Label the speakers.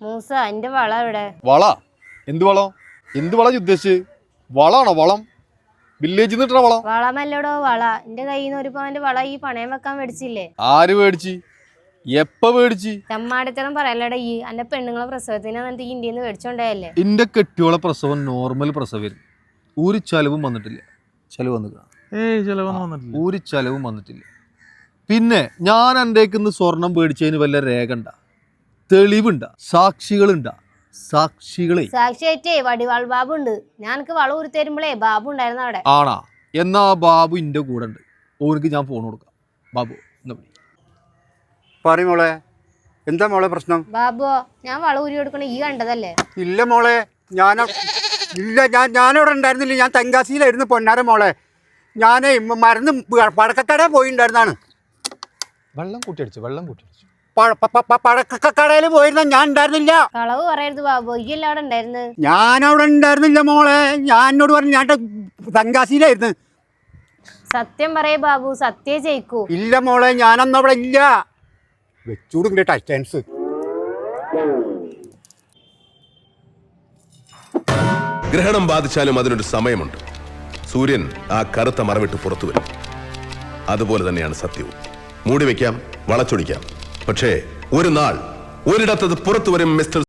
Speaker 1: മൂസ എന്റെ വള ഇവിടെ
Speaker 2: വള? എന്ത് വളം? എന്ത് വള ഉദ്ദേശിച്ച്? വളാണോ വളം? വില്ലേജിൽ നിന്ന് വളം?
Speaker 1: വളമല്ലടോ വള. എന്റെ കയ്യിൽ നിന്ന് ഒരു പവന്റെ വള ഈ പണയം വെക്കാൻ മേടിച്ചില്ലേ?
Speaker 2: ആര് മേടിച്ച്? എപ്പ മേടിച്ച്?
Speaker 1: ചമ്മാടത്തരം പറയല്ലടാ ഈ എന്റെ പെണ്ണുങ്ങളെ പ്രസവത്തിന് എന്നിട്ട് ഈ ഇന്ത്യയിൽ നിന്ന് മേടിച്ചോണ്ടായല്ലേ?
Speaker 2: എന്റെ കെട്ടിയോളെ പ്രസവം നോർമൽ പ്രസവം. ഒരു ചെലവും വന്നിട്ടില്ല. ചെലവ് വന്നില്ല
Speaker 3: ഏയ് ചെലവൊന്നും വന്നിട്ടില്ല.
Speaker 2: ഒരു ചെലവും വന്നിട്ടില്ല. പിന്നെ ഞാൻ എന്റെ സ്വർണം മേടിച്ചതിന് വല്ല രേഖ ഉണ്ടാ? തെളിവുണ്ട സാക്ഷികളുണ്ട. സാക്ഷികളെ.
Speaker 1: സാക്ഷിയായിട്ടേ വടിവാൾ ബാബു ഉണ്ട് ഞാനക്ക് വള ഊരി തരുമ്പോഴേ ബാബു ഉണ്ടായിരുന്നു അവിടെ.
Speaker 2: ആണാ. എന്നാ ബാബു എന്റെ കൂടെ ഉണ്ട്. ഓനക്ക് ഞാൻ ഫോൺ കൊടുക്കാം. ബാബു എന്നാ വിളി.
Speaker 4: പറ മോളെ. എന്താ മോളെ പ്രശ്നം?
Speaker 1: ബാബു ഞാൻ വള ഊരി കൊടുക്കണ ഈ കണ്ടതല്ലേ?
Speaker 4: ഇല്ല മോളെ. ഞാൻ ഇല്ല ഞാൻ ഞാനവിടെ ഉണ്ടായിരുന്നില്ല. ഞാൻ തെങ്കാശിയിലായിരുന്നു പൊന്നാര മോളെ. ഞാൻ മരുന്ന് പടക്കക്കട പോയിണ്ടായിരുന്നാണ്.
Speaker 2: വെള്ളം കൂട്ടി അടിച്ചു വെള്ളം കൂട്ടി അടിച്ചു
Speaker 4: പടക്കക്കടയിൽ പോയിരുന്ന ഞാൻ ഉണ്ടായിരുന്നില്ല.
Speaker 1: കളവ് പറയരുത് ബാബു. ഇല്ല അവിടെ ഉണ്ടായിരുന്നു.
Speaker 4: ഞാൻ അവിടെ ഉണ്ടായിരുന്നില്ല മോളെ. ഞാൻ എന്നോട് പറഞ്ഞു ഞാൻ തങ്കാശിയിലായിരുന്നു
Speaker 1: സത്യം പറയേ ബാബു സത്യേ ജയിക്കൂ.
Speaker 4: ഇല്ല മോളെ ഞാനന്ന് അവിടെ ഇല്ല. വെച്ചൂടും ടൈറ്റൻസ്
Speaker 5: ഗ്രഹണം ബാധിച്ചാലും അതിനൊരു സമയമുണ്ട്. സൂര്യൻ ആ കറുത്ത മറവിട്ട് പുറത്തു വരും. അതുപോലെ തന്നെയാണ് സത്യവും. മൂടി വയ്ക്കാം വളച്ചൊടിക്കാം. പക്ഷേ ഒരു നാൾ ഒരിടത്തത് പുറത്തു വരും മിസ്റ്റർ